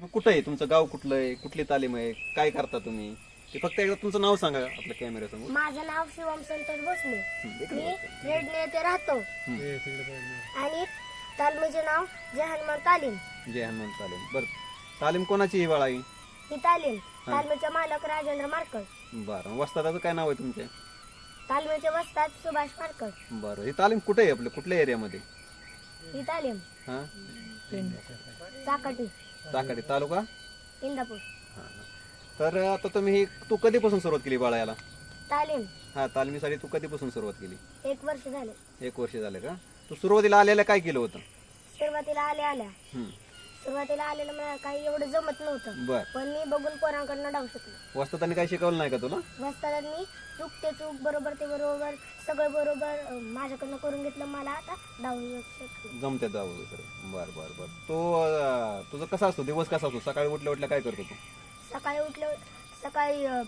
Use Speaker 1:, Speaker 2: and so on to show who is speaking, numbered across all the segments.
Speaker 1: मग कुठं आहे? तुमचं गाव कुठलं आहे? कुठली तालीम आहे? काय करता तुम्ही? ते फक्त एकदा तुमचं नाव सांगा आपल्या कॅमेऱ्यासमोर
Speaker 2: माझं नाव शिवम संतोष भोसले.
Speaker 1: इकडे
Speaker 2: मी. रेडने येथे राहतो. आणि तालमीचे नाव जय हनुमान तालीम.
Speaker 1: जय हनुमान तालीम. बरं. तालीम कोणाची ही बाळा ही
Speaker 2: ही. तालीम तालमीचे मालक राजेंद्र मारकड
Speaker 1: बरं. वस्तादाचं काय नाव आहे तुमच्या
Speaker 2: तालमीचे वस्तात सुभाष मारकड
Speaker 1: बरं. ही तालीम कुठे आहे आपल्या? कुठल्या एरियामध्ये
Speaker 2: ही तालीम
Speaker 1: हां?
Speaker 2: चाकाटी.
Speaker 1: चाकाडी तालुका?
Speaker 2: इंदापूर.
Speaker 1: हां हां. तर आता तुम्ही ही तू कधीपासून सुरुवात केली बाळा याला
Speaker 2: तालीम.
Speaker 1: हा तालमीसाठी तू कधीपासून सुरुवात केली?
Speaker 2: एक वर्ष झाले.
Speaker 1: एक वर्ष झालं का? तू सुरुवातीला आलेलं काय केलं होतं?
Speaker 2: सुरुवातीला आल्या आल्या.
Speaker 1: हं.
Speaker 2: सुरुवातीला आलेलं मला काही एवढं जमत नव्हतं.
Speaker 1: बर.
Speaker 2: पण मी बघून पोरांकडनं डावू शकलो.
Speaker 1: वस्तादाने काय शिकवलं नाही का तुला?
Speaker 2: वस्तादांनी चूक ते चूक बरोबर ते बरोबर सगळं बरोबर अं, माझ्याकडनं करून घेतलं मला आता डावू शकलो
Speaker 1: जमते जाऊ वगैरे. बर बर बर. तो अं, तुझं कसा असतो? दिवस कसा असतो? सकाळी उठल्या उठल्या काय करतो तू?
Speaker 2: सकाळी उठलं सकाळी अं,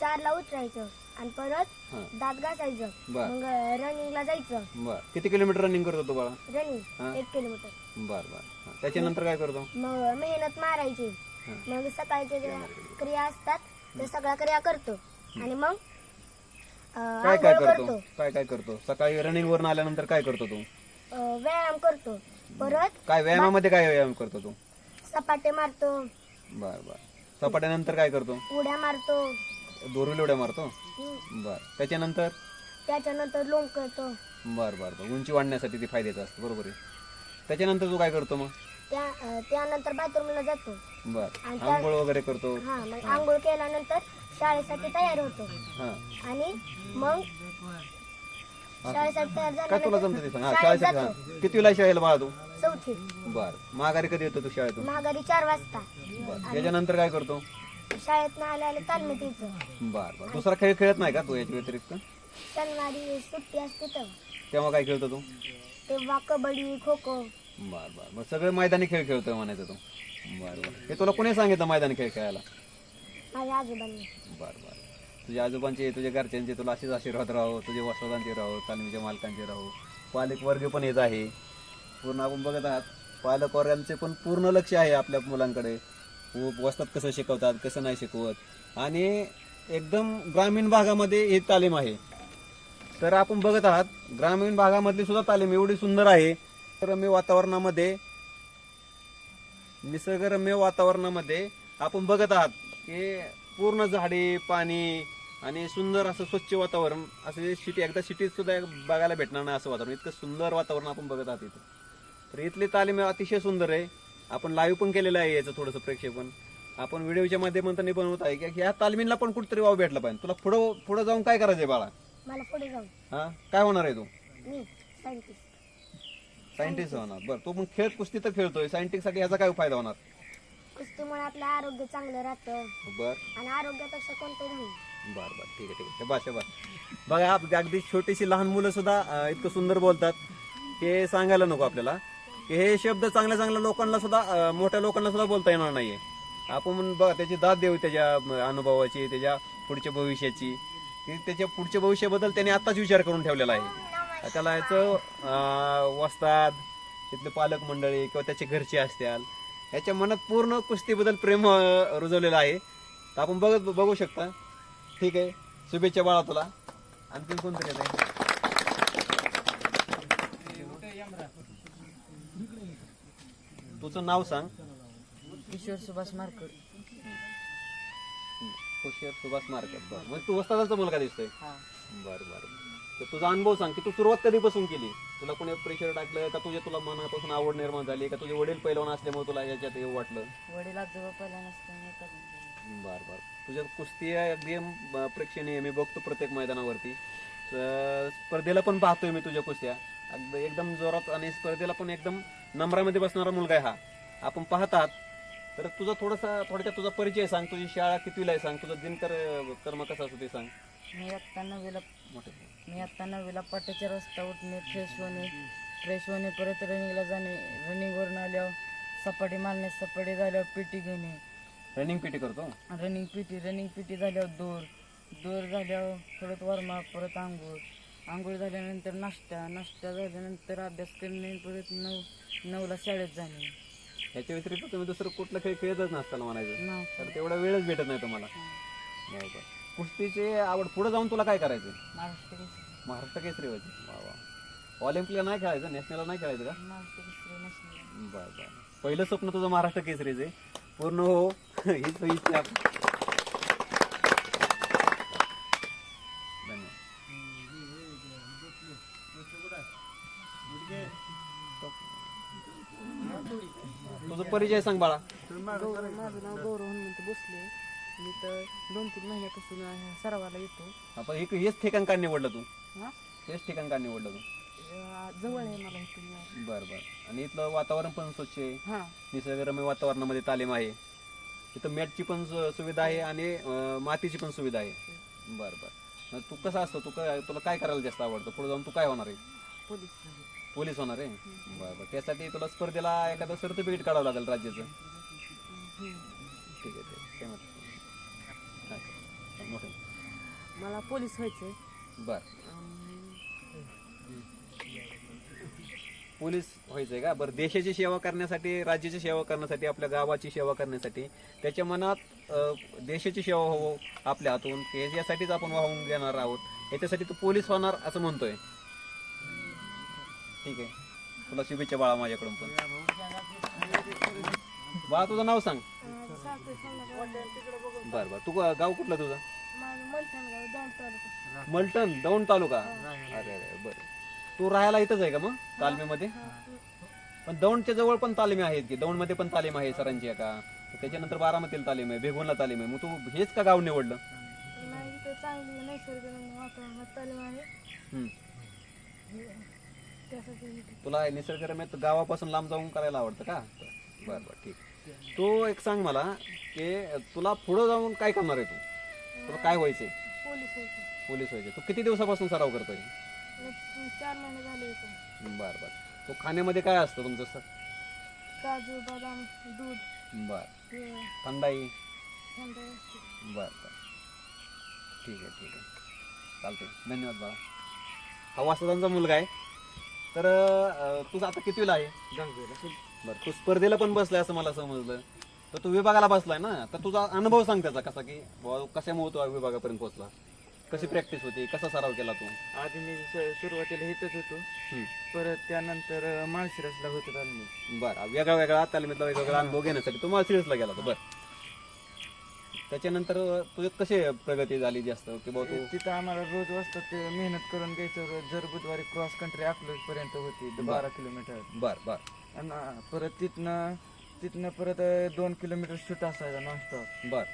Speaker 2: चारला उठायचं. आणि परत
Speaker 1: हां.
Speaker 2: दात घासायचं.
Speaker 1: बर.
Speaker 2: मग रनिंगला जायचं.
Speaker 1: बर. किती किलोमीटर रनिंग करतो तू बाळा.
Speaker 2: रनिंग एक किलोमीटर.
Speaker 1: बर बर. हा. त्याच्यानंतर काय करतो?
Speaker 2: मग मेहनत मारायची.
Speaker 1: हां.
Speaker 2: मग सकाळचे ज्या क्रिया असतात त्या सगळ्या क्रिया करतो. आणि मग अं,
Speaker 1: काय काय
Speaker 2: आंघोळ
Speaker 1: करतो?
Speaker 2: करतो.
Speaker 1: काय काय करतो? सकाळी रनिंग वरून आल्यानंतर काय करतो तू?
Speaker 2: अं, व्यायाम करतो. परत
Speaker 1: काय व्यायामामध्ये काय व्यायाम करतो तू?
Speaker 2: सपाटे मारतो.
Speaker 1: बर बर. सपाट्यानंतर काय करतो?
Speaker 2: उड्या मारतो.
Speaker 1: दोरविल उड्या मारतो. बर. त्याच्यानंतर?
Speaker 2: त्याच्यानंतर लोंग करतो.
Speaker 1: बर बर बर. उंची वाढण्यासाठी ते फायद्याचं असतं. बरोबर आहे. त्याच्यानंतर तू काय करतो मग?
Speaker 2: त्या अं, त्यानंतर बाथरूमला जातो.
Speaker 1: बर.
Speaker 2: आणि त्या-
Speaker 1: आंघोळ वगैरे करतो?
Speaker 2: हा मग आंघोळ केल्यानंतर शाळेसाठी तयार होतो.
Speaker 1: हा.
Speaker 2: आणि मग शाळेसाठी तयार
Speaker 1: काय तुला
Speaker 2: झाल्यानंतर
Speaker 1: जमतं ते सांग? हा
Speaker 2: शाळेत
Speaker 1: शाळेसाठी
Speaker 2: जातो.
Speaker 1: हा. कितवीला शाळेला बाळा तू?
Speaker 2: चौथी.
Speaker 1: बर. माघारी कधी येतो तू शाळेतून?
Speaker 2: महागारी चार वाजता.
Speaker 1: बर. त्याच्यानंतर काय करतो?
Speaker 2: शाळेत
Speaker 1: बर बर. दुसरा खेळ खेळत नाही का तू याच्या व्यतिरिक्त?
Speaker 2: शनिवारी सुट्टी असते तर.
Speaker 1: तेव्हा काय खेळतो तू?
Speaker 2: तेव्हा कबड्डी खो खो
Speaker 1: बर बर. मग सगळे मैदानी खेळ खेळतोय म्हणायचं तू. बर बर. हे तुला कोणी सांगितलं मैदानी खेळ खेळायला?
Speaker 2: माझ्या आजोबांनी.
Speaker 1: बर बर. तुझ्या आजोबांचे तुझ्या घरच्यांचे तुला असेच आशीर्वाद राहो. तुझे वसवादांचे राहो तालमीच्या मालकांचे राहो. पालक वर्ग पण येत आहे. पूर्ण आपण बघत आहात. पालक वर्गांचे पण पूर्ण लक्ष आहे आपल्या मुलांकडे. वस्तात कसं शिकवतात कसं नाही शिकवत. आणि एकदम ग्रामीण भागामध्ये ही तालीम आहे. तर आपण बघत आहात ग्रामीण भागामधली सुद्धा तालीम एवढी सुंदर आहे. रम्य वातावरणामध्ये निसर्गरम्य वातावरणामध्ये आपण बघत आहात की पूर्ण झाडे पाणी आणि सुंदर असं स्वच्छ वातावरण असं सिटी एकदा सिटीत सुद्धा बघायला भेटणार नाही असं वातावरण. इतकं सुंदर वातावरण आपण बघत आहात इथं. तर इथली तालीम अतिशय सुंदर आहे. आपण लाईव्ह पण केलेलं आहे याचं थोडंसं प्रेक्षेपण. आपण व्हिडिओच्या माध्यमातून बनवत आहे की ह्या तालमीला पण कुठेतरी वाव भेटला पाहिजे. तुला पुढं पुढं जाऊन काय करायचंय बाळा?
Speaker 2: मला पुढे जाऊन.
Speaker 1: हा? काय होणार आहे तू?
Speaker 2: मी सायंटिस्ट
Speaker 1: सायंटिस्ट होणार. बरं तो मग खेळ कुस्ती तर खेळतोय. सायंटिस्टसाठी याचा काय फायदा होणार?
Speaker 2: कुस्तीमुळे आपलं आरोग्य चांगलं राहतं.
Speaker 1: बर.
Speaker 2: आणि आरोग्यापेक्षा कोणतं नाही.
Speaker 1: बर बर. ठीक आहे ठीक आहे. शाबास शाबास बघा आप- अगदी छोटीशी लहान मुलं सुद्धा अं, इतकं सुंदर बोलतात. हे सांगायला नको आपल्याला. हे शब्द चांगल्या चांगल्या लोकांना सुद्धा मोठ्या लोकांना सुद्धा बोलता येणार नाहीये. आपण बघा त्याची दाद देऊ त्याच्या अनुभवाची त्याच्या पुढच्या भविष्याची. त्याच्या पुढच्या भविष्याबद्दल त्याने आताच विचार करून ठेवलेला आहे. त्याला याचं वस्ताद तिथले पालक मंडळी किंवा त्याचे घरचे असतील याच्या मनात पूर्ण कुस्तीबद्दल प्रेम रुजवलेलं आहे. तर आपण बघत बघू शकता. ठीक आहे. शुभेच्छा बाळा तुला. आणखी कोणतं येत आहे तुझं नाव सांग.
Speaker 3: किशोर सुभाष मार्कड
Speaker 1: खुशियार सुभाष मार्केट बर. मग तू वस्तादाचा मुलगा दिसतोय.
Speaker 3: हा.
Speaker 1: बर बर. तर तुझा अनुभव सांग की तू सुरुवात कधीपासून केली? तुला कोणी प्रेशर टाकलं का तुझ्या तुला मनापासून आवड निर्माण झाली का तुझे वडील पैलवान असल्यामुळे तुला याच्यात येऊ वाटलं?
Speaker 3: वडील आजोबा पहिला
Speaker 1: बर बर. तुझ्या कुस्ती आहे अगदी अं, प्रेक्षणीय मी बघतो प्रत्येक मैदानावरती. तर स्पर्धेला पण पाहतोय मी तुझ्या कुस्त्या. अगदी एकदम जोरात आणि स्पर्धेला पण एकदम नंबरामध्ये बसणारा मुलगा आहे हा. आपण पाहत आहात तर तुझा थोडासा थोडक्यात तुझा परिचय सांग तुझी शाळा कितवीला आहे सांग तुझा दिनकर कर्म कसा असतो ते सांग.
Speaker 3: मी आत्ता नववीला
Speaker 1: मोठे.
Speaker 3: मी आत्ता नववीला पाट्याच्या रस्ता उठणे फ्रेश होणे फ्रेश होणे परत रनिंगला जाणे. रनिंगवरून आल्यावर सपाटी मारणे सपाटी झाल्यावर पिटी घेणे.
Speaker 1: रनिंग पीटी करतो?
Speaker 3: रनिंग पिटी रनिंग पिटी झाल्यावर दोर. दोर झाल्यावर परत वरमाप परत आंघोळ. आंघोळ झाल्यानंतर नाश्ता नाश्ता झाल्यानंतर अभ्यास करणे परत नऊ नऊला शाळेत जाणे.
Speaker 1: ह्याच्या व्यतिरिक्त तुम्ही दुसरं कुठलं खेळ खेळतच नसताना म्हणायचं.
Speaker 3: नाही
Speaker 1: तर तेवढा वेळच भेटत नाही तुम्हाला. बरं कुस्तीची आवड पुढे जाऊन तुला काय करायचं?
Speaker 3: महाराष्ट्र केसरी.
Speaker 1: महाराष्ट्र केसरी व्हायचं वा वा. ऑलिम्पिकला नाही खेळायचं? नॅशनलला नाही खेळायचं का?
Speaker 3: महाराष्ट्र केसरी नॅशनल
Speaker 1: बरं बरं. पहिलं स्वप्न तुझं महाराष्ट्र केसरीचं आहे. पूर्ण हो. हीच हीच परिचय सांग बाळा.
Speaker 4: गौरव माझं नाव गौरव हनुमंत भोसले मी तर दोन तीन महिन्यापासून ह्या सरावाला येतो
Speaker 1: आपण हे हेच ठिकाण का निवडलं तू?
Speaker 4: हा?
Speaker 1: हेच ठिकाण का निवडलं तू?
Speaker 4: अं, जवळ आहे मला इथून
Speaker 1: बरं बरं. आणि इथलं वातावरण पण स्वच्छ आहे.
Speaker 4: हा
Speaker 1: निसर्गरम्य वातावरणामध्ये तालीम आहे. इथं मॅटची पण सु- सुविधा आहे आणि अं, मातीची पण सुविधा आहे. बरं बरं. मग तू कसं असतो? तू काय तुला काय करायला जास्त आवडतं? पुढे जाऊन तू काय होणार आहे?
Speaker 4: पोलीस
Speaker 1: पोलीस होणार आहे. बरं बरं. त्यासाठी तुला स्पर्धेला एखादं सर्टिफिकेट काढावं लागेल राज्याचं. ठीक आहे ठीक आहे. काय म्हणतो? अच्छा मोठं.
Speaker 4: मला पोलीस व्हायचंय.
Speaker 1: बरं.
Speaker 4: अं,
Speaker 1: पोलीस व्हायचंय का? बरं देशाची सेवा करण्यासाठी राज्याची सेवा करण्यासाठी आपल्या गावाची सेवा करण्यासाठी त्याच्या मनात अं, देशाची सेवा हो आपल्या हातून की याच्यासाठीच आपण वाहून घेणार आहोत. याच्यासाठी तू पोलीस होणार असं म्हणतोय. ठीक आहे. तुला शुभेच्छा बाळा माझ्याकडून पण. बाळा तुझं नाव सांग. बरं बरं. तू गाव कुठलं तुझं?
Speaker 2: गाव दौंड तालुका
Speaker 1: मलटण दौंड तालुका. अरे अरे बरं. तू राहायला इथंच आहे का मग? तालमीमध्ये? पण दौंडच्या जवळ पण तालीमी आहेत की? दौंडमध्ये पण तालीम आहे सरांची का त्याच्यानंतर बारामतीला तालीम आहे भेगोनला तालीम आहे. मग तू हेच का गाव निवडलं?
Speaker 2: चांगली नैसर्गिक वातावरणात तालीम आहे.
Speaker 1: तुला निसर्गरम्य गावापासून लांब जाऊन करायला आवडतं का? बरं बरं ठीक. तू एक सांग मला की तुला पुढं जाऊन काय करणार आहे तू? तुला काय व्हायचंय?
Speaker 2: पोलीस
Speaker 1: व्हायचे. तू किती दिवसापासून सराव करतोय? बरं बरं. तो खाण्यामध्ये काय असतं तुमचं सर?
Speaker 2: काजू बदाम दूध.
Speaker 1: बरं. थंडाई? बरं बरं. ठीक आहे ठीक आहे. चालतंय. धन्यवाद बाळा. हा वासदांचा मुलगा आहे. तर अं, तुझं आता कितवीला आहे? बरं तू स्पर्धेला पण बसलाय असं मला समजलं. तर तू विभागाला बसलाय ना? तर तुझा अनुभव सांग त्याचा कसा की बुवा कशामुळे तू विभागापर्यंत पोहोचला? कशी प्रॅक्टिस होती? कसा सराव केला तू?
Speaker 5: आधी मी स- सुरुवातीला इथंच होतो.
Speaker 1: हम्म.
Speaker 5: परत त्यानंतर माळशिरसला होतो आम्ही.
Speaker 1: बरं वेगळा वेगळा तालमीतला वेगवेगळा अनुभव घेण्यासाठी तू मालसिरसला गेला होता. बरं. त्याच्यानंतर तुझी कशी प्रगती झाली जास्त? की तू
Speaker 5: तिथं आम्हाला रोज वाजता ते मेहनत करून घ्यायचं. रोज जर बुधवारी क्रॉस कंट्री अकलूज पर्यंत होती बारा. किलोमीटर
Speaker 1: बर बर.
Speaker 5: आणि परत तिथनं तिथनं परत दोन किलोमीटर शूट असायचा नॉनस्टॉप
Speaker 1: बर.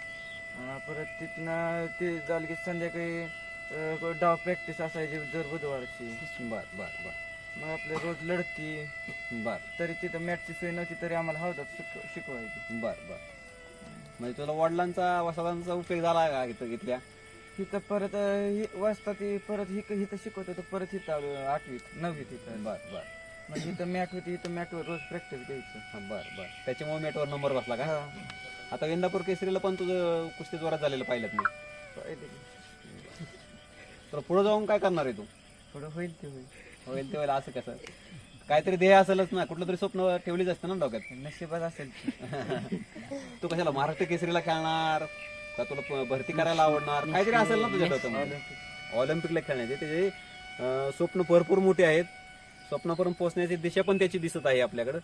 Speaker 5: परत तिथनं ते झालं की संध्याकाळी डाव प्रॅक्टिस असायची जर बुधवारची.
Speaker 1: बर बर बर.
Speaker 5: मग आपले रोज लढती.
Speaker 1: बर.
Speaker 5: तरी तिथं मॅचची सोय नव्हती तरी आम्हाला शिक शिकवायची.
Speaker 1: बर बर. म्हणजे तुला वडिलांचा वसादांचा उपयोग झाला का इथं इथल्या
Speaker 5: तिथं परत हि- वाजता ती परत हि इथं शिकवत होतो परत इथं आलो आठवीत नववीत इथं.
Speaker 1: बर बर.
Speaker 5: म्हणजे इथं मॅट होती इथं मॅटवर रोज प्रॅक्टिस द्यायचं
Speaker 1: हा, बर बर. त्याच्यामुळे मेटवर नंबर बसला का?
Speaker 5: हा.
Speaker 1: आता इंदापूर केसरीला पण तुझं कुस्ती जोरात झालेलं पाहिलं मी.
Speaker 5: पाहिलं. की.
Speaker 1: तर पुढे जाऊन काय करणार आहे तू?
Speaker 5: थोडं होईल ते होईल.
Speaker 1: होईल ते होईल असं कसं? काहीतरी ध्येय असेलच ना कुठलं तरी स्वप्न ठेवलीच असतं ना डोक्यात.
Speaker 5: नशिबात असेल
Speaker 1: तू कशाला महाराष्ट्र केसरीला खेळणार? का तुला भरती करायला आवडणार? काहीतरी असेल ना तुझ्या डोक्यामध्ये ऑलिम्पिकला खेळण्याचे. त्याचे स्वप्न भरपूर मोठे आहेत. स्वप्नापर्यंत पोहोचण्याची दिशा पण त्याची दिसत आहे आपल्याकडं.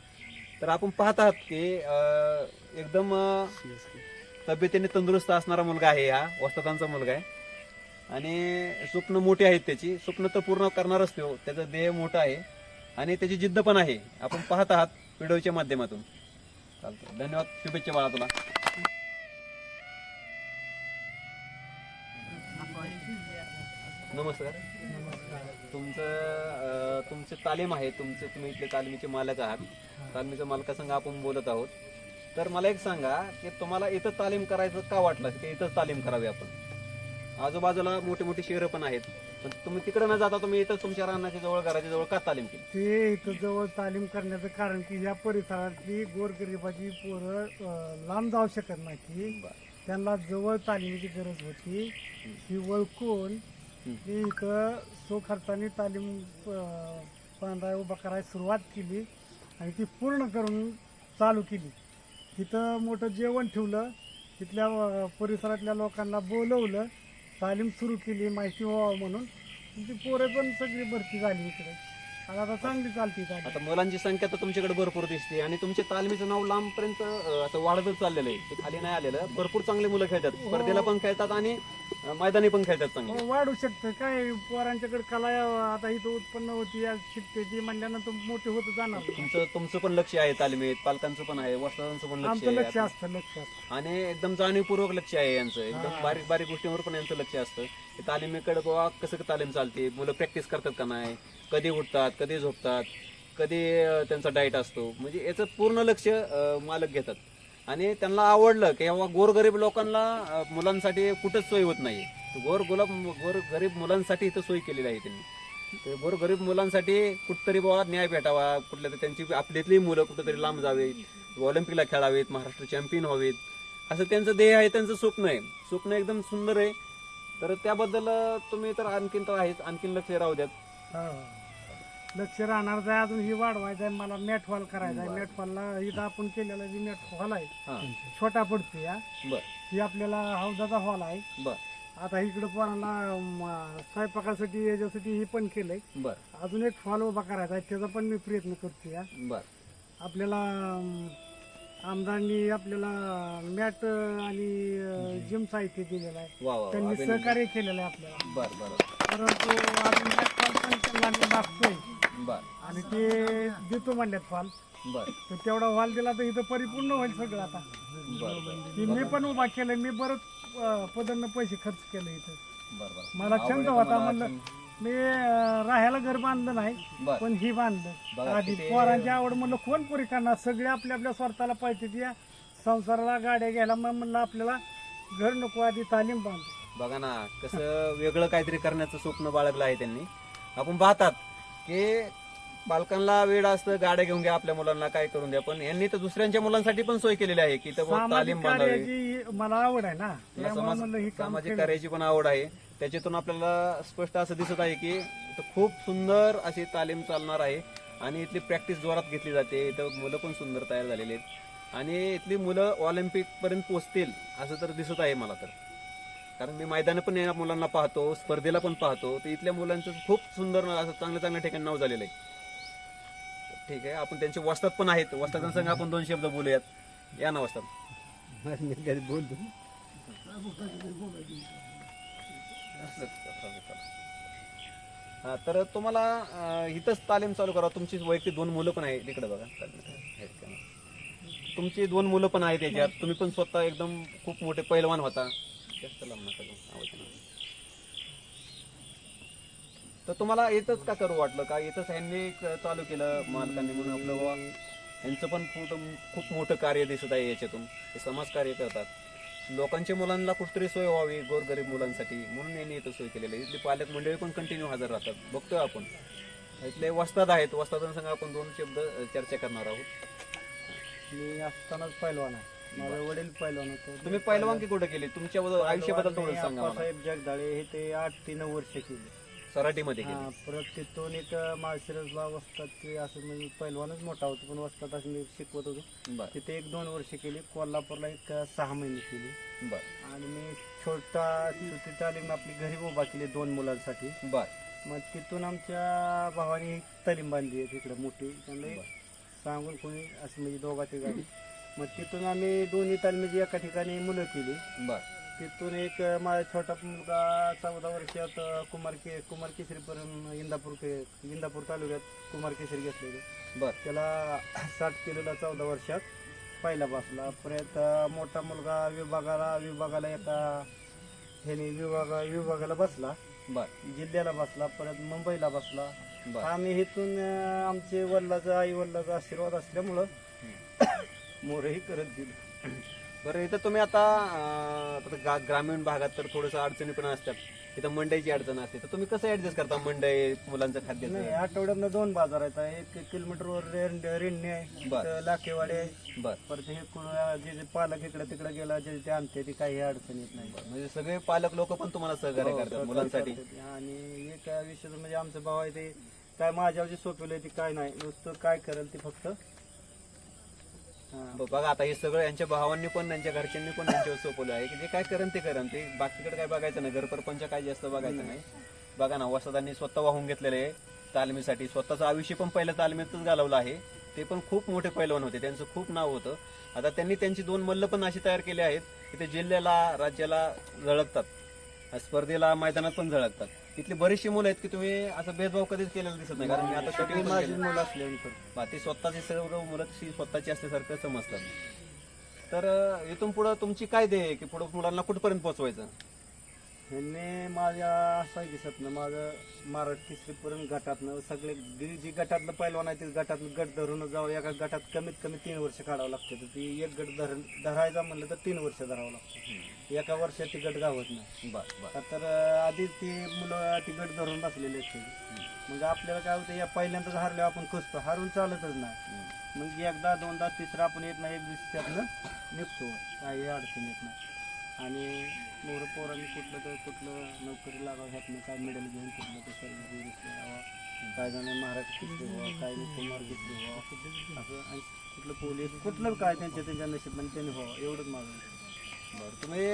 Speaker 1: तर आपण पाहत आहात की एकदम तब्येतीने तंदुरुस्त असणारा मुलगा आहे हा वस्तादांचा मुलगा आहे. आणि स्वप्न मोठी आहेत त्याची. स्वप्न तर पूर्ण करणारच तो. त्याचं ध्येय मोठं आहे. आणि त्याची जिद्द पण आहे. आपण पाहत आहात व्हिडिओच्या माध्यमातून. चालतं धन्यवाद. शुभेच्छा बाळा तुला. नमस्कार. तुमचं तुमचे तालीम आहे. तुमचे तुम्ही इथले तालमीचे मालक आहात. तालमीच्या मालकासंग आपण बोलत आहोत. तर मला एक सांगा की तुम्हाला इथं तालीम करायचं का वाटलं? की इथंच तालीम करावी आपण? आजूबाजूला मोठी मोठी शहरं पण आहेत. पण तुम्ही तिकडे न जाता तुम्ही इथं तुमच्या रानाच्या जवळ घराच्या जवळ का तालीम केली?
Speaker 6: ते इथं जवळ तालीम करण्याचं कारण की या परिसरातली गोरगरिबाची पोरं अं, लांब जाऊ शकत नाही त्यांना जवळ तालिमीची गरज होती. ही ओळखून मी इथं स्वखर्चाने तालीम अं, पांढरा उभा करायला सुरुवात केली आणि ती पूर्ण करून चालू केली. तिथं मोठं जेवण ठेवलं. तिथल्या अं, परिसरातल्या लोकांना बोलवलं. तालीम सुरू केली माहिती व्हावं म्हणून. ती पोरं पण सगळी भरती झाली इकडे. आणि आता चांगली चालती
Speaker 1: आता मुलांची संख्या तर तुमच्याकडे भरपूर दिसते आणि तुमच्या तालमीचं नाव लांबपर्यंत अं, असं वाढतच चाललेलं आहे. ते खाली नाही आलेलं. भरपूर चांगले मुलं खेळतात. स्पर्धेला पण खेळतात आणि अं, मैदानी पण खेळतात चांगले.
Speaker 6: हो, वाढू शकतं. काय पोरांच्याकडे कला आता इथं उत्पन्न होती आज शिकते ती म्हणल्यानंतर मोठे होत जाणार.
Speaker 1: तुमचं तुमचं पण लक्ष आहे तालमीत. पालकांचं पण आहे वस्तादांचं पण लक्ष
Speaker 6: आमचं लक्ष
Speaker 1: आहे
Speaker 6: असतं लक्ष असतं.
Speaker 1: आणि एकदम जाणीवपूर्वक लक्ष आहे यांचं. एकदम बारीक बारीक गोष्टींवर पण यांचं लक्ष असतं. की तालिमीकडे बाबा कसं तालीम चालते? मुलं प्रॅक्टिस करतात का नाही? कधी उठतात कधी झोपतात कधी त्यांचा डाएट असतो? म्हणजे याचं पूर्ण लक्ष मालक घेतात. आणि त्यांना आवडलं की बाबा गोरगरीब लोकांना मुलांसाठी कुठंच सोय होत नाही गोर गुलाब गोर गरीब मुलांसाठी इथं सोय केलेली आहे त्यांनी. ते गोरगरीब मुलांसाठी कुठतरी बाबा न्याय भेटावा कुठल्या तरी त्यांची आपल्यातली मुलं कुठंतरी लांब जावेत ऑलिम्पिकला खेळावेत महाराष्ट्र चॅम्पियन व्हावेत. असं त्यांचं ध्येय आहे त्यांचं स्वप्न आहे. स्वप्न एकदम सुंदर आहे. तर त्याबद्दल तुम्ही तर आणखीन तर आहेच. आणखीन लक्ष राहू द्यात.
Speaker 6: हो. लक्ष राहणार आहे अजून ही वाढवायचं आहे मला मॅट हॉल करायचा आहे. मॅट हॉलला इथं आपण केलेला जी मॅट हॉल आहे.
Speaker 1: हा.
Speaker 6: छोटा पडतो या.
Speaker 1: बर.
Speaker 6: ही आपल्याला हौदाचा हॉल आहे.
Speaker 1: बर.
Speaker 6: आता इकडं पोरांना म, स्वयंपाकासाठी याच्यासाठी ही पण केलंय.
Speaker 1: बर.
Speaker 6: अजून एक हॉल उभा करायचा आहे त्याचा पण मी प्रयत्न करतो या.
Speaker 1: बर.
Speaker 6: आपल्याला आमदारांनी आपल्याला मॅट आणि जिम साहित्य दिलेलं आहे.
Speaker 1: वा वा वा
Speaker 6: त्यांनी
Speaker 1: अभिनंदन.
Speaker 6: सहकार्य केलेलं आहे आपल्याला.
Speaker 1: बर बर.
Speaker 6: परंतु अजून मॅट हॉल पण त्यांना मी मागतोय.
Speaker 1: बर.
Speaker 6: आणि ते देतो म्हणल्यात
Speaker 1: बर.
Speaker 6: तर तेवढा हॉल दिला तर इथं परिपूर्ण होईल सगळं आता.
Speaker 1: बर बर.
Speaker 6: की मी पण उभा केलंय. मी बरंच पदांना पैसे खर्च केले इथं.
Speaker 1: बर बर.
Speaker 6: मला
Speaker 1: आवड
Speaker 6: छंद
Speaker 1: आहे
Speaker 6: होता
Speaker 1: तुम्हाला,
Speaker 6: म्हणलं. मी अं, राहायला घर बांधलं नाही
Speaker 1: बर.
Speaker 6: पण ही बांधलं.
Speaker 1: बघा,
Speaker 6: आधी
Speaker 1: किती-
Speaker 6: पोरांची आवड म्हणलं कोण पुरी करणार? सगळे आपल्या आपल्या स्वार्थाला पाहिजे या. संसाराला गाड्या घ्यायला मग म्हणलं आपल्याला घर नको आधी तालीम बांध.
Speaker 1: बघा ना कसं वेगळं काहीतरी करण्याचं स्वप्न बाळगलं आहे त्यांनी. आपण पाहतात की पालकांना वेळ असतं गाड्या घेऊन घ्या आपल्या मुलांना काय करून द्या. पण यांनी तर दुसऱ्यांच्या मुलांसाठी पण सोय केलेली आहे की बुवा
Speaker 6: सामाजिक
Speaker 1: तालीम बांधावी.
Speaker 6: कार्याची मला आवड आहे ना.
Speaker 1: तुला
Speaker 6: त्यामुळे
Speaker 1: समाज
Speaker 6: म्हणलं ही काम
Speaker 1: सामाजिक
Speaker 6: केलं.
Speaker 1: कार्याची पण आवड आहे. त्याच्यातून आपल्याला स्पष्ट असं दिसत आहे की इथं खूप सुंदर अशी तालीम चालणार आहे. आणि इथली प्रॅक्टिस जोरात घेतली जाते. इथं मुलं पण सुंदर तयार झालेली आहेत. आणि इथली मुलं ऑलिम्पिक पर्यंत पोहोचतील असं तर दिसत आहे मला तर. कारण मी मैदान पण या मुलांना पाहतो स्पर्धेला पण पाहतो. तर इथल्या मुलांचं खूप सुंदर असं चांगल्या चांगल्या ठिकाणी नाव झालेलं आहे. ठीक आहे. आपण त्यांचे वस्तात पण आहेत. वस्तादांसंग आपण दोन शब्द बोलूयात. या ना वस्तात. हा तर तुम्हाला अं, इथंच तालीम चालू करा. तुमची वैयक्तिक दोन मुलं पण आहेत. इकडे बघा? तुमची दोन मुलं पण आहेत याच्यात. तुम्ही पण स्वतः एकदम खूप मोठे पैलवान होता. जास्त लांब नका जाऊ, आवाज येणार. तर तुम्हाला येतच का करू वाटलं? का येतच ह्यांनी चालू केलं मालकांनी म्हणून आपलं बाबा यांचं पण खूप मोठं कार्य दिसत आहे याच्यातून. ते समाजकार्य करतात. लोकांच्या मुलांना कुठतरी सोय व्हावी गोरगरीब मुलांसाठी. म्हणून यांनी इथं सोय केलेली आहे. इथली पालक मंडळी पण कंटिन्यू हजर राहतात. बघतोय आपण. इथले वस्ताद आहेत. वस्तादांसंग आपण दोन शब्द चर्चा करणार आहोत.
Speaker 6: मी असतानाच पैलवान आहे. माझे वडील पैलवान होते.
Speaker 1: तुम्ही पहिलवान की कुठे केली? तुमच्या बद्दल- आयुष्याबद्दल थोडं सांगा मला.
Speaker 6: साहेब जगदाळे हे ते आठ तीन वर्ष केले.
Speaker 1: सराटीमध्ये
Speaker 6: हा
Speaker 1: केली
Speaker 6: परत तिथून एक माळशिरसला वसतात ते असं म्हणजे पैलवानच मोठा होतो पण वसतात असं मी शिकवत होतो.
Speaker 1: बर.
Speaker 6: तिथे एक दोन वर्ष केली कोल्हापूरला एक सहा महिने केली.
Speaker 1: बर.
Speaker 6: आणि मी छोटा छोटी तालीम आपली घरी उभा केली दोन मुलांसाठी.
Speaker 1: बर.
Speaker 6: मग तिथून आमच्या भावाने एक तालीम बांधली आहे तिकडे मोठी. त्यांना. सांगून कोणी असं म्हणजे दोघा ते गाडी. मग तिथून आम्ही दोन्ही तालमीची एका ठिकाणी मुलं केली.
Speaker 1: बर.
Speaker 6: तिथून एक माझा छोटा मुलगा चौदा वर्षात कुमार के कुमार केसरी पर्यंत इंदापूर के- इंदापूर तालुक्यात कुमार केसरी घेतलेले.
Speaker 1: बर.
Speaker 6: त्याला साठ किलोला चौदा वर्षात पहिला बसला. परत मोठा मुलगा विभागाला विभागाला एका ह्याने विभागा विभागाला बसला.
Speaker 1: बर.
Speaker 6: जिल्ह्याला बसला परत मुंबईला बसला. आम्ही इथून आमचे वडिलाचा आई वडिलाचा आशीर्वाद असल्यामुळं मोरही करत दिलं
Speaker 1: बरं इथं तुम्ही आता अं, आता गा- ग्रामीण भागात तर थोडस अडचणी पण असतात. इथं मंडईची अडचण असते. तर तुम्ही कसं ऍडजस्ट करता मंडई मुलांचं
Speaker 6: नाही
Speaker 1: खाद्य
Speaker 6: आठवड्यातनं दोन बाजार आहेत. एक किलोमीटरवर रेंड रेंडणी आहे
Speaker 1: बर.
Speaker 6: लाखेवाडी आहे.
Speaker 1: बर.
Speaker 6: परत हे कुणा- जे जे पालक इकडे तिकडे गेला जे ते आणते ते काही अडचण येत नाही.
Speaker 1: म्हणजे सगळे पालक लोक पण तुम्हाला सहकार्य
Speaker 6: हो,
Speaker 1: करतात मुलांसाठी.
Speaker 6: आणि एक विषय म्हणजे आमचं भाव आहे ते काय माझ्यावर जे ते काय नाही. नुसतं काय करेल ते फक्त
Speaker 1: बघा आता हे सगळं यांच्या भावांनी पण त्यांच्या घरच्यांनी पण त्यांच्यावर सोपवलं आहे की जे काय करण ते करण ते बाकीकडे काय बघायचं नाही. घरपरपंच काय जास्त बघायचं नाही. बघा ना वसदांनी स्वतः वाहून घेतलेले आहे तालमीसाठी. स्वतःचं आयुष्य पण पहिल्या तालमीतच घालवलं आहे. ते पण खूप मोठे पैलवान होते. त्यांचं खूप नाव होतं. आता त्यांनी त्यांची दोन मल्ल पण अशी तयार केली आहेत की ते जिल्ह्याला राज्याला झळकतात. स्पर्धेला मैदानात पण झळकतात. तिथली बरीचशी मुलं आहेत की तुम्ही असं भेदभाव कधीच केलेला दिसत नाही कारण मी आता शूटिंग माझी मुलं असल्यानंतर ती स्वतःची सर्व मुलं तशी स्वतःची असल्यासारखं समजतात. तर इथून पुढं तुमची काय आहे की पुढं मुलांना कुठपर्यंत पोहोचवायचं?
Speaker 7: ह्यांनी माझ्या असं आहे की स्वप्न माझं महाराष्ट्र केसरीपर्यंत गटातनं सगळे जी- जी गटातलं पैलवान आहे ते गटातनं गट धरून जाऊ एका गटात कमीत कमी तीन वर्ष काढावं लागतं. तर ती एक गट धरण धरायचा म्हणलं तर तीन वर्ष धरावं लागतं. एका वर्षात ती गट गावत नाही.
Speaker 1: बर
Speaker 7: तर आधीच ती मुलं ती गट धरून बसलेली आहेत मग आपल्याला काय होतं या पहिल्यांदाच हारल्यावर आपण खुसतो हारून चालतच नाही. मग एकदा दोनदा तिसरा आपण येत नाही एक दिवशी त्यातनं निघतो. काही अडचण येत नाही. आणि मोर पोरांनी कुठलं तर कुठलं नोकरी लागावं ह्यातनं काय मेडल घेऊन कुठलं तर सर्विस घेतलं काय जण महाराष्ट्र केसरी काय कुमार घेतले असं आणि कुठलं पोलीस कुठलं काय त्यांच्या त्यांच्या नशिबाने त्यांनी व्हावं एवढंच माझं
Speaker 1: बर तुम्ही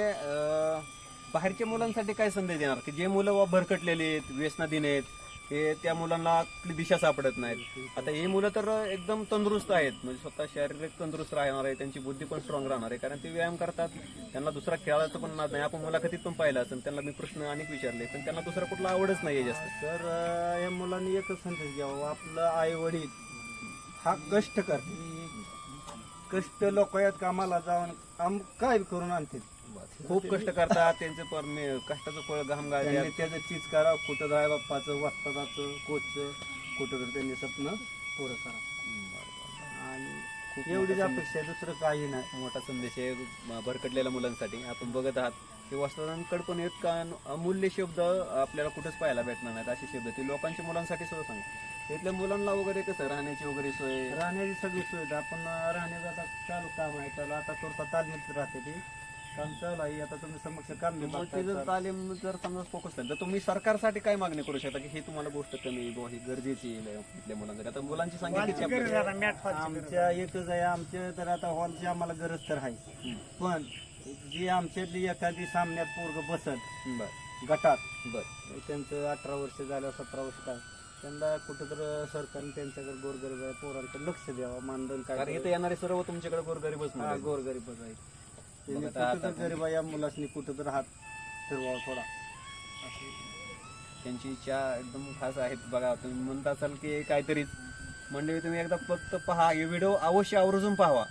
Speaker 1: बाहेरच्या मुलांसाठी काय संदेश देणार? की जे मुलं वा भरकटलेली आहेत व्यसनाधीन आहेत हे त्या मुलांना कुठली दिशा सापडत नाहीत. आता ही मुलं तर एकदम तंदुरुस्त आहेत. म्हणजे स्वतः शारीरिक तंदुरुस्त राहणार आहे त्यांची बुद्धी पण स्ट्रॉंग राहणार आहे. कारण ते व्यायाम करतात. त्यांना दुसरा खेळायचं पण नाही. आपण मुलाखतीत पण पाहिलं असेल त्यांना मी प्रश्न अनेक विचारले. पण त्यांना दुसरा कुठला आवडच नाहीये जास्त.
Speaker 7: तर या मुलांनी एकच संदेश घ्यावा. आपलं आई वडील हा कष्ट कर कष्ट लोक यात कामाला जाऊन काम काय करून आणतील?
Speaker 1: खूप कष्ट करतात त्यांचं पण मे- कष्टाचं फळ घाम
Speaker 7: त्यांनी
Speaker 1: गाळतात
Speaker 7: त्याचं चीज करा कुठं जाय बाप्पाचं वस्तादाचं कोचचं कुठं तर त्यांनी स्वप्न पुरं करा. आणि एवढीच अपेक्षा आहे दुसरं काही नाही.
Speaker 1: मोठा संदेश आहे म- भरकटलेल्या मुलांसाठी. आपण बघत आहात की वस्तादांकडे पण एक का अमूल्य शब्द आपल्याला कुठेच पाहायला भेटणार नाहीत असे शब्द. ते लोकांच्या मुलांसाठी सुद्धा सांगतो इथल्या मुलांना वगैरे कसं राहण्याची वगैरे सोय?
Speaker 7: राहण्याची सगळी सुविधा आपण राहण्याचं आता चालू काम आहे चालू आता थोडसा तालमीत राहते ती. काम चालू आहे आता तुम्ही समक्ष काम बी
Speaker 1: मग
Speaker 7: बघताय
Speaker 1: ते जर. तालीम जर समजा फोकस झाली तर तुम्ही सरकारसाठी काय मागणी करू शकता की हे तुम्हाला गोष्ट कमी आहे, बुवा, ही गरजेची आहे इथल्या मुलांसाठी? आता मुलांची संख्या किती आहे आपल्याकडे?
Speaker 6: गरज
Speaker 7: आमच्या एकच आहे आमच्या तर आता हॉलची आम्हाला गरज तर आहे. पण जी आमच्यातली एखादी सामन्यात पोरग बसत
Speaker 1: बर.
Speaker 7: गटात
Speaker 1: बर.
Speaker 7: त्यांचं अठरा वर्ष झालं सतरा वर्ष काय त्यांना कुठं तर सरकारने त्यांच्याकडे गोरगरीब आहे पोरांकडे लक्ष द्यावं मानधन काय
Speaker 1: इथे येणारे सर्व तुमच्याकडे गोरगरीबच मुलं आहेत.
Speaker 7: गोरगरीबच आहे त्यांनी
Speaker 1: बघत आहात
Speaker 7: कुठं तर
Speaker 1: आपण.
Speaker 7: गरीब आहे या मुलासनी कुठं तर हात फिरवावा थोडा.
Speaker 1: त्यांची इच्छा एकदम खास आहेत बघा तुम्ही म्हणत असाल की काहीतरीच मंडळी तुम्ही एकदा फक्त पहा हे व्हिडिओ अवश्य आवर्जून पाहावा.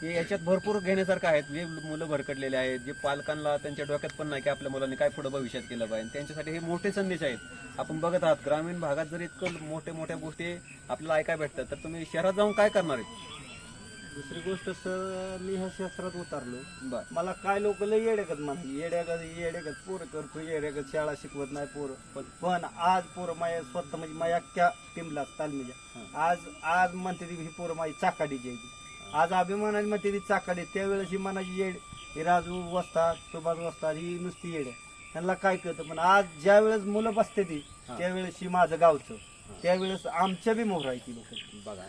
Speaker 1: की याच्यात भरपूर घेण्यासारखं आहेत. जे मुलं भरकटलेले आहेत जे पालकांना त्यांच्या डोक्यात पण नाही की आपल्या मुलांनी काय पुढे भविष्यात केलं पाहिजे. त्यांच्यासाठी हे मोठे संदेश आहेत. आपण बघत आहात ग्रामीण भागात जर इतकं मोठे मोठ्या गोष्टी आपल्याला ऐकाय भेटतात तर तुम्ही शहरात जाऊन काय करणार आहेत?
Speaker 7: दुसरी गोष्ट सर मी ह्या शास्त्रात उतरलो.
Speaker 1: बर.
Speaker 7: मला काय लोक लय येडेगत म्हणा येड्यागत येडेगत पोरं करतो येडेगत शाळा शिकवत नाही पोरं. पण पण आज पोरं माझ्या स्वतः म्हणजे माझ्या अख्ख्या टीमला तालमीच्या आज आज म्हणते ती ही पोरं माझी चाकाडीची आहे ती. आज अभिमानाने म्हणते ती चाकाडी. त्यावेळेस ही मनाची येड ही राजू वसतात सुभाष वसतात ही नुसती येड आहे. त्यांना काय कळतं? पण आज ज्या वेळेस मुलं बसते ती त्यावेळेस ही माझं गावचं. त्यावेळेस आमच्या बी मोहर आहे ती लोक.
Speaker 1: बघा.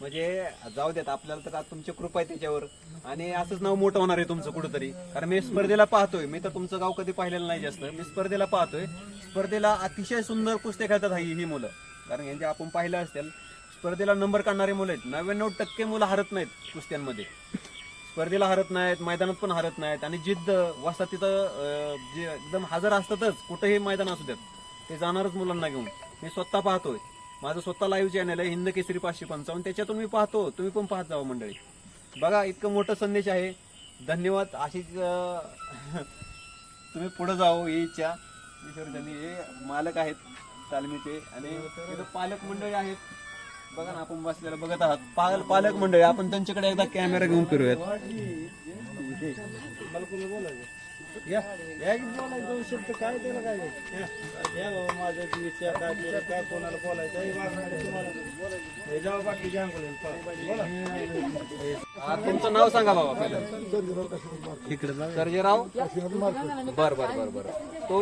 Speaker 1: म्हणजे जाऊ देत आपल्याला तर तुमची कृपा आहे त्याच्यावर. आणि असंच नाव मोठं होणार आहे तुमचं कुठंतरी. कारण मी स्पर्धेला पाहतोय. मी तर तुमचं गाव कधी पाहिलेलं नाही जास्त. मी स्पर्धेला पाहतोय. स्पर्धेला अतिशय सुंदर कुस्ते खेळतात ही ही मुलं. कारण यांचे आपण पाहिलं असेल स्पर्धेला नंबर काढणारी मुलं आहेत. नव्याण्णव टक्के मुलं हरत नाहीत कुस्त्यांमध्ये. स्पर्धेला हरत नाहीत मैदानात पण हरत नाहीत. आणि जिद्द वाजता तिथं जे एकदम हजर असतातच कुठेही मैदान असू द्यात ते जाणारच मुलांना घेऊन. मी स्वतः पाहतोय. माझं स्वतः लाईव्ह चॅनल आहे हिंद केसरी पाचशे पंचावन्न. त्याच्यातून मी पाहतो तुम्ही पण पाहत जावा मंडळी. बघा इतकं मोठं संदेश आहे. धन्यवाद. अशीच तुम्ही पुढे जाओ ही इच्छा. ईश्वर त्यांनी हे मालक आहेत तालमीचे. आणि इथं पालक मंडळी आहेत. बघा ना आपण बसलेलं बघत आहात. पाल पालक मंडळी आपण त्यांच्याकडे एकदा कॅमेरा घेऊन फिरूयात.
Speaker 7: बोला या. या की बोलायचं दोन शब्द काय त्याला काय या, या बाबा माझं जी विचार काय कोणाला बोलायचं हे वाघमारे तुम्हाला बोलायचं हे जाऊ बाकी जांभूळ बोला.
Speaker 1: आ, तुमचं नाव सांगा बाबा पहिलं. सर्जेराव? बर बर बर बर. तो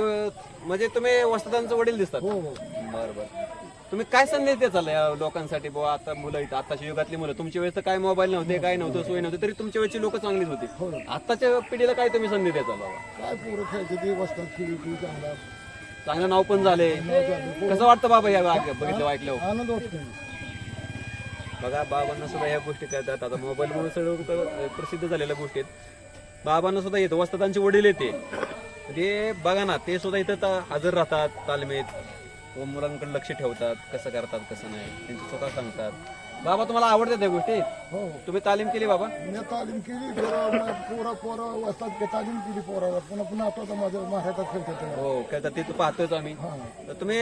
Speaker 1: म्हणजे तुम्ही वस्तादांचं वडील दिसतात. बर बर. तुम्ही काय संदेश द्याल या लोकांसाठी बुवा? आता मुलं इथं आताच्या युगातली मुलं. तुमच्या वेळेस तर काय मोबाईल नव्हते काय नव्हतं सोय नव्हती तरी तुमच्या वेळची लोक चांगलीच होती. आताच्या पिढीला काय तुम्ही संदेश द्याल बाबा
Speaker 8: काय पोरं खेळते ते वस्तात खेळी ती चांगला.
Speaker 1: चांगलं नाव पण झाले कसं वाटतं बाबा या बघितलं ऐकलं
Speaker 8: आनंद वाटतो
Speaker 1: बघा बाबांना सुद्धा या गोष्टी कळतात. आता मोबाईलमुळे सगळं क- प्रसिद्ध झालेल्या गोष्टी आहेत. बाबांना सुद्धा येतो वस्तादांचे वडील येते. ते बघा ना ते सुद्धा इथं ता- हजर राहतात तालमीत. व मुलांकडे लक्ष ठेवतात कसं करतात कसं नाही त्यांचे स्वतः सांगतात. बाबा तुम्हाला आवडतात त्या गोष्टी?
Speaker 8: हो
Speaker 1: तुम्ही तालीम केली बाबा?
Speaker 8: मी तालीम केली पोरा पोरा पोरा वस्तात तालीम केली पोराला पुन्हा पुन्हा आठवतं माझ्या महाराष्ट्रात खेळते ते.
Speaker 1: हो खेळतात ते तर पाहतोच आम्ही.
Speaker 8: हा.
Speaker 1: तर तुम्ही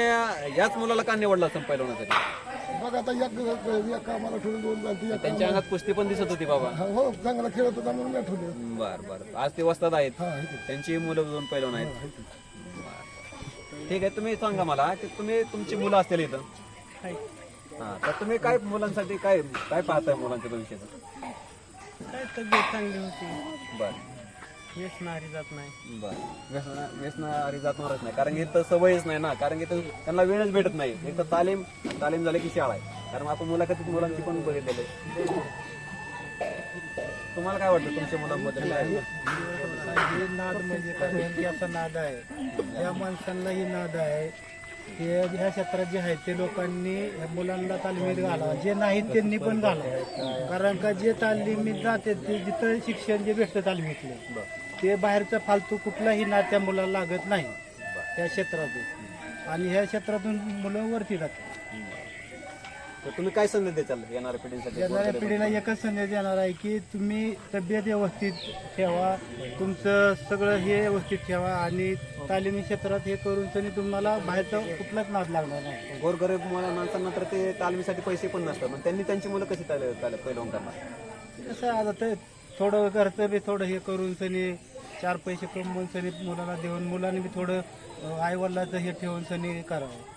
Speaker 1: याच मुलाला का निवडला असं पैलवण्यासाठी
Speaker 8: बघ आता एक एक कामाला ठेवून दोन झाली एक
Speaker 1: त्यांच्या अंगात कुस्ती पण दिसत होती बाबा.
Speaker 8: हो चांगला खेळत होता म्हणून मी
Speaker 1: बर बर. आज ते वस्तात आहेत.
Speaker 8: हा इथे.
Speaker 1: त्यांची मुलं दोन पैलवान आहेत. ठीक आहे तुम्ही सांगा मला की तुम्ही तुमची मुलं असतील इथं. हा तर तुम्ही काय मुलांसाठी काय काय पाहताय मुलांच्या भविष्याचं?
Speaker 9: काय तब्येत चांगली होती.
Speaker 1: बर.
Speaker 9: व्यसनारी जात नाही.
Speaker 1: बर. व्यसना व्यसनारी जातणारच नाही कारण की इथं सवयच नाही ना कारण की इथं त्यांना वेळच भेटत नाही. एक तर तालीम तालीम झाली की शाळा आहे. कारण आपण मुलाखतीत मुलांची पण बघितलेलं आहे. तुम्हाला काय वाटतं तुमच्या मुलांबद्दल? काय
Speaker 7: हे नाद म्हणजे काय? नेमक्याचा नाद आहे. या माणसांनाही नाद आहे. ते ह्या क्षेत्रात जे आहेत ते लोकांनी ह्या मुलांना तालमीत घालावं. जे नाहीत त्यांनी पण घालावं. कारण का जे तालमीत जाते ते जिथं शिक्षण जे भेटतं तालमीतलं ते बाहेरचं फालतू कुठलाही नाद त्या मुलाला लागत नाही. त्या क्षेत्रातून. आणि ह्या क्षेत्रातून मुलं वरती जातात.
Speaker 1: तर तुम्ही काय संदेश द्याल येणाऱ्या पिढीसाठी?
Speaker 7: येणाऱ्या पिढीला एकच संदेश देणार आहे की तुम्ही तब्येत व्यवस्थित ठेवा तुमचं सगळं हे व्यवस्थित ठेवा आणि तालिमी क्षेत्रात हे करून तरी तुम्हाला बाहेरचा कुठलाच नाद लागणार नाही.
Speaker 1: गोरगरीब मुला माणसांना तर ते तालमीसाठी पैसे पण नसतात. मग त्यांनी त्यांची मुलं कशी ताल पैलवान करणार?
Speaker 7: कसं आता ते थोडं घरचं बी थोडं हे करून सनी चार पैसे कमवून सनी मुलाला देऊन मुलांनी बी थोडं आई वडिलाचं हे ठेवून सनी करावं.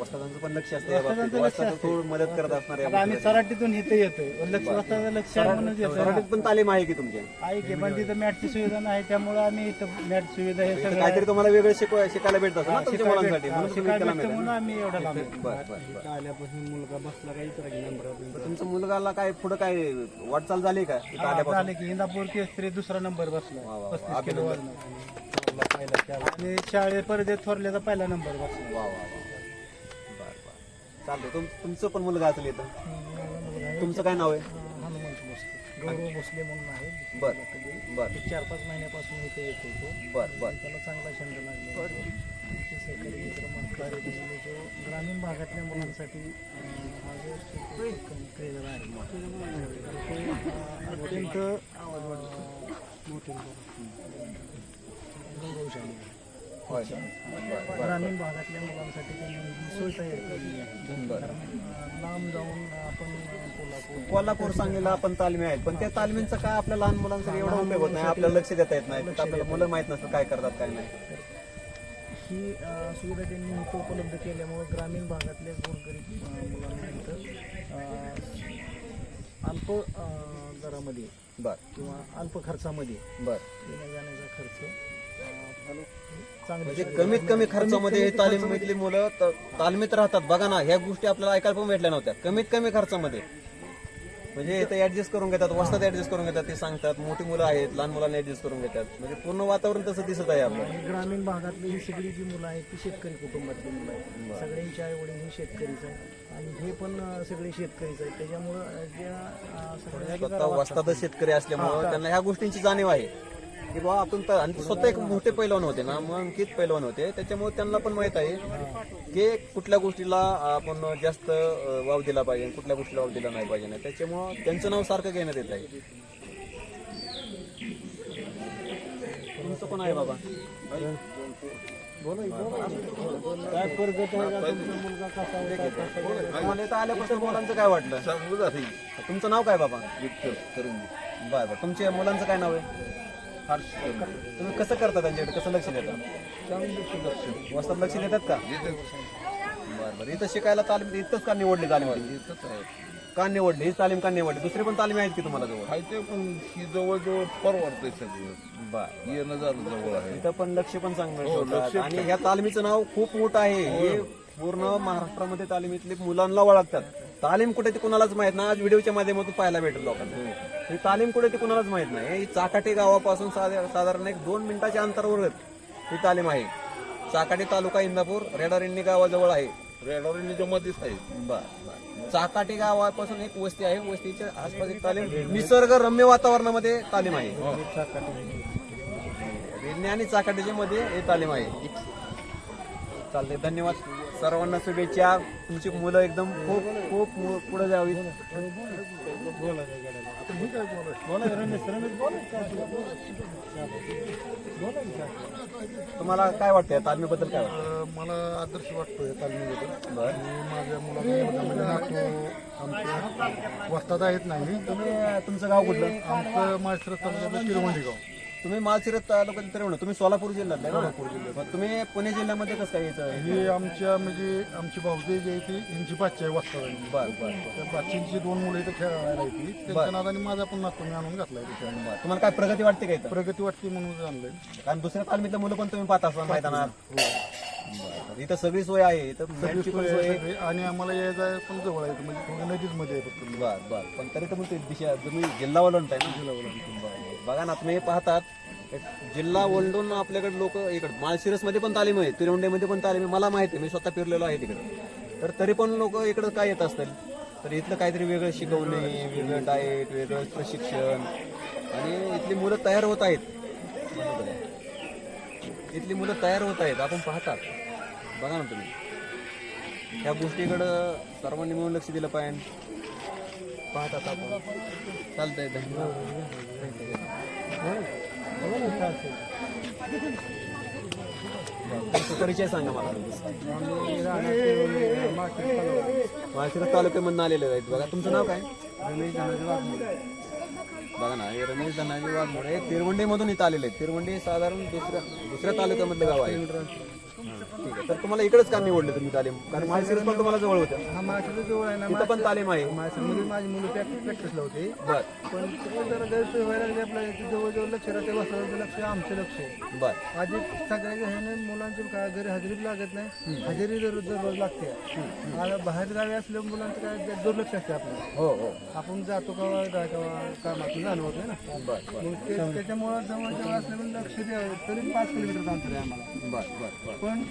Speaker 1: वस्तादांचं पण लक्ष असतं या
Speaker 7: वस्तादांचं
Speaker 1: बाबतीत.
Speaker 7: लक्ष
Speaker 1: वस्ताद
Speaker 7: असते.
Speaker 1: थोडं मदत करत असणार या
Speaker 7: आता आम्ही. सराटीतून इथे येतोय लक्ष वाजता लक्ष आहे म्हणून येतोय
Speaker 1: सराटीत पण तालीम आहे की तुमच्या
Speaker 7: आहे की पण तिथं मॅटची सुविधा नाही त्यामुळे आम्ही इथं मॅट सुविधा हे सगळं
Speaker 1: काहीतरी तुम्हाला वेगळं शिकवा शिकायला भेटत असं ना तुमच्या
Speaker 7: शिकायला
Speaker 1: मुलांसाठी
Speaker 7: भेटतं.
Speaker 1: म्हणून तुम्ही
Speaker 7: शिकायला
Speaker 1: त्याला
Speaker 7: भेटतं म्हणून
Speaker 1: मिळालं.
Speaker 7: आम्ही एवढा लांब आहे.
Speaker 1: बर बर बर
Speaker 9: आल्यापासून मुलगा बसला काही तर
Speaker 1: तुमच्या मुलगाला काय पुढे काय वाटचाल झाली का इथं आल्यापासून
Speaker 7: झाले की इंदापूर केसरी दुसरा नंबर बसला
Speaker 1: वा, वा.
Speaker 7: पस्तीस किलो वजन आणि शाळेत परत थोरल्याचा पहिला नंबर बसला
Speaker 1: वा वा चालतंय. तुम तुमचं पण मुलगा असेल इथं. तुमचं काय नाव आहे?
Speaker 7: हनुमंत भोसले. गौरव भोसले म्हणून आहे.
Speaker 1: बर बर.
Speaker 7: ते चार पाच महिन्यापासून इथे येतो तो
Speaker 1: बर बर.
Speaker 7: त्याला चांगला छंद लागला ते सहकारी मित्र म्हणतात. म्हणजे जो ग्रामीण भागातल्या मुलांसाठी अं, हा जो ट्रेनर आहे. तो, अं, अत्यंत अं, गौरवशाली आहे.
Speaker 1: होय.
Speaker 7: ग्रामीण भागातल्या मुलांसाठी त्यांनी सोय तयार केली. आहे कारण लांब जाऊन आपण कोल्हापूर
Speaker 1: कोल्हापूर सांगलीला आपण तालमी आहेत. पण त्या तालमींचा काय आपल्या लहान मुलांसाठी एवढा उपयोग होत नाही. आपल्याला लक्ष देता येत नाही. आपल्याला मुलं माहीत नसतं काय करतात काय नाही.
Speaker 7: ही सुविधा त्यांनी इथं उपलब्ध केल्यामुळे ग्रामीण भागातल्या गोरगरीब मुलांना इथं अल्प दरामध्ये
Speaker 1: बर.
Speaker 7: किंवा अल्प खर्चामध्ये
Speaker 1: बर.
Speaker 7: येण्या जाण्याचा खर्च
Speaker 1: म्हणजे कमीत कमी खर्चामध्ये हे तालीमीतली मुलं त- तालमीत राहतात. बघा ना ह्या गोष्टी आपल्याला ऐकायला पण भेटल्या नव्हत्या. कमीत कमी खर्चामध्ये. म्हणजे इथं ऍडजस्ट करून घेतात वस्तात ऍडजस्ट करून घेतात ते सांगतात. मोठी मुलं आहेत लहान मुलांना ऍडजस्ट करून घेतात. म्हणजे पूर्ण वातावरण तसं दिसत आहे आपलं.
Speaker 7: आणि ग्रामीण भागातली ही सगळी जी मुलं आहेत ती शेतकरी कुटुंबातली मुलं आहेत. सगळ्यांची आई वडील ही शेतकरीच आहे आणि हे पण अ, सगळे शेतकरीच आहेत. त्याच्यामुळं अ, ज्या अ, सगळ्या
Speaker 1: स्वतः
Speaker 7: गावात
Speaker 1: वस्तातच शेतकरी असल्यामुळं त्यांना ह्या गोष्टींची जाणीव आहे. की बाबा आपण तर आणि स्वतः एक मोठे पैलवान होते ना मग अंकित पैलवान होते. त्याच्यामुळे त्यांना पण माहीत आहे की कुठल्या गोष्टीला आपण जास्त अं, वाव दिला पाहिजे कुठल्या गोष्टीला वाव दिला नाही पाहिजे नाही. त्याच्यामुळं त्यांचं नाव सारखं घेण्यात येत आहे. तुमचं पण आहे बाबा?
Speaker 7: काय प्रगत आहे का तुमचा मुलगा कसा होता कसा नाही?
Speaker 1: तुम्हाला इथं आल्यापासून मुलांचं काय वाटलं? तुमचं नाव काय बाबा? बर बर. तुमच्या मुलांचं काय नाव आहे? तुम्ही कसं करता त्यांच्याकडे? कसं लक्ष देता? वस्तात लक्ष देतात का? बर बर. इथं शिकायला तालीम इथंच का निवडली तालीम? का निवडली? ही तालीम का निवडली? दुसरी पण तालीम आहेत की तुम्हाला जवळ?
Speaker 10: माहिती पण ही जवळजवळ परवडतंय सगळं.
Speaker 1: बर.
Speaker 10: येणं जाणं जवळ आहे.
Speaker 1: इथं पण लक्ष पण चांगलं
Speaker 10: हो,
Speaker 1: ठेवतात.
Speaker 10: लक्ष
Speaker 1: आणि ह्या तालमीचं नाव खूप मोठं आहे. हे. पूर्ण महाराष्ट्रामध्ये तालिमीतले मुलांना ओळखतात तालीम कुठे ती कुणालाच माहीत नाही. आज व्हिडिओच्या माध्यमातून पाहायला भेटेल लोकांना. ही तालीम कुठे ती कुणालाच माहीत नाही. ही चाकाटे गावापासून साधा- साधारण एक दोन मिनिटाच्या अंतरावर ही तालीम आहे. चाकाटे तालुका इंदापूर रेडारिंनी गावाजवळ आहे.
Speaker 10: रेडॉरिनीच्या मध्येच आहे.
Speaker 1: बर. चाकाटे गावापासून एक वस्ती आहे. वस्तीच्या आसपास एक तालीम निसर्ग रम्य वातावरणामध्ये तालीम आहे. रेडणे आणि चाकाटेच्या मध्ये हे तालीम आहे. चालते धन्यवाद. सर्वांना शुभेच्छा. तुमची मुलं एकदम खूप खूप मु- पुढे जावी. तुम्हाला काय वाटतं या तालमीबद्दल काय वाटतं
Speaker 11: मला आदर्श वाटतोय तालमीबद्दल. आणि माझ्या मुलांमध्ये नातू आमचे वस्ताद आहेत नाही
Speaker 1: तुम्ही तुमचं गाव कुठलं?
Speaker 11: आमचं मास्टर तालुक्याचं तिरुवंडी गाव.
Speaker 1: तुम्ही माळशिरत तालुक्यात तरी म्हणा तुम्ही सोलापूर जिल्ह्यात सोलापूर जिल्ह्यात. तुम्ही पुणे जिल्ह्यामध्ये कसं काय यायचं?
Speaker 11: ही आमच्या म्हणजे आमची भाऊजी जी आहे ती यांची बाची आहे वस्ताद
Speaker 1: बर बर.
Speaker 11: त्या दोन मुलं इथं खेळायला येते त्यांच्या नादाने माझा पण नातू मी आणून घातलाय तिथे
Speaker 1: तुम्हाला काय प्रगती वाटते का इथं?
Speaker 11: प्रगती वाटते म्हणून आणलंय.
Speaker 1: कारण दुसऱ्या तालमीतल्या मुलं पण तुम्ही पाहता असता मैदानात. बरं. इथं सगळी सोय आहे इथं पण सोय आहे
Speaker 11: आणि आम्हाला यायचं पण जवळ आहे म्हणजे थोडं नदीच मध्ये आहे फक्त.
Speaker 1: बर बर. पण तरी तर मग ते दिशा तुम्ही जिल्हा ओलंडताय ना? जिल्हा ओलंड बघा ना तुम्ही पाहतात. एक जिल्हा ओलडून आपल्याकडे लोक इकडे. माळशिरसमध्ये पण तालीम आहे तिरवंडेमध्ये पण तालीम आहे. मला माहिती आहे मी स्वतः फिरलेलो आहे तिकडे. तर तरी पण लोक इकडे काय येत असतील? तर इथलं काहीतरी वेगळं शिकवणे वेगळं डाएट वेगळं प्रशिक्षण. आणि इथली मुलं तयार होत आहेत. बरोबर इथली मुलं तयार होत आहेत आपण पाहतात. बघा ना तुम्ही. ह्या गोष्टीकडं सर्वांनी मिळून लक्ष दिलं पाहिजे. पाहतात आपण. चालतंय धन्यवाद. परिचय सांगा मला माळशिरस तालुक्यामधून आलेले आहेत. बघा तुमचं नाव काय? रमेश धनाजी वाघमोडे. बघा ना हे रमेश धनाजी वाघमोडे. तिरवंडी मधून इथं आलेले आहेत. तिरवंडी साधारण दुसऱ्या दुसऱ्या तालुक्यामधलं गाव आहे. ठीक आहे. तर तुम्हाला इकडेच का निवडले तुम्ही तालीम. कारण माळशिरस पण तुम्हाला जवळ होत्या.
Speaker 12: हा माझ्या जवळ आहे ना
Speaker 1: तिथं पण तालीम आहे.
Speaker 12: माझी मुलं प्रॅक्टिस प्रॅक्टिसला होती.
Speaker 1: बर.
Speaker 12: पण ते जरा गैरसोय व्हायला लागली आपल्या जवळजवळ लक्ष राहते वास्तवाचं लक्ष आमचं लक्ष आहे.
Speaker 1: बर.
Speaker 12: आधी सगळ्याच्या ह्याने मुलांची काय घरी हजेरी लागत नाही. हजेरी दररोज दररोज लागते. आता बाहेर गावी असल्या मुलांचं काय दुर्लक्ष असते आपलं.
Speaker 1: हो हो.
Speaker 12: आपण जातो का काय केव्हा कामातून जाणं होतं ना.
Speaker 1: बर बर.
Speaker 12: मग ते त्याच्यामुळं जवळ जवळ असल्यामुळे लक्ष द्यावं. तरी पाच किलोमीटर अंतर आहे आम्हाला.
Speaker 1: बर बर बर.
Speaker 12: पण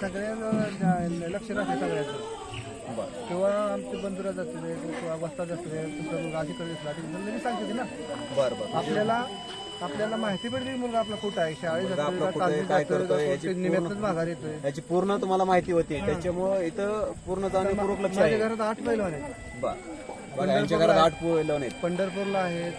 Speaker 12: सगळ्या लक्ष राहते सगळ्याचं.
Speaker 1: बर
Speaker 12: किंवा आमचे बंधुरा किंवा वस्तात असते तुमचा मुलगा अशी करत असला की लगेच सांगते ना.
Speaker 1: बर बर.
Speaker 12: आपल्याला आपल्याला माहिती पडली मुलगा आपला कुठं आहे शाळेत
Speaker 1: मुलगा आपला
Speaker 12: जातोय
Speaker 1: कुठं
Speaker 12: का
Speaker 1: आहे,
Speaker 12: तालमीत
Speaker 1: काय करतोय, याची
Speaker 12: कोणत्या निमित्तच माघार येतोय.
Speaker 1: याची पूर्ण तुम्हाला माहिती होती. त्याच्यामुळं इथं पूर्ण जाणीवपूर्वक लक्ष
Speaker 12: माझ्या
Speaker 1: आहे.
Speaker 12: घरात आठ बैल आहेत.
Speaker 1: बर. बघा यांच्या घरात आठ पोहे लावून आहेत.
Speaker 12: पंढरपूरला आहेत.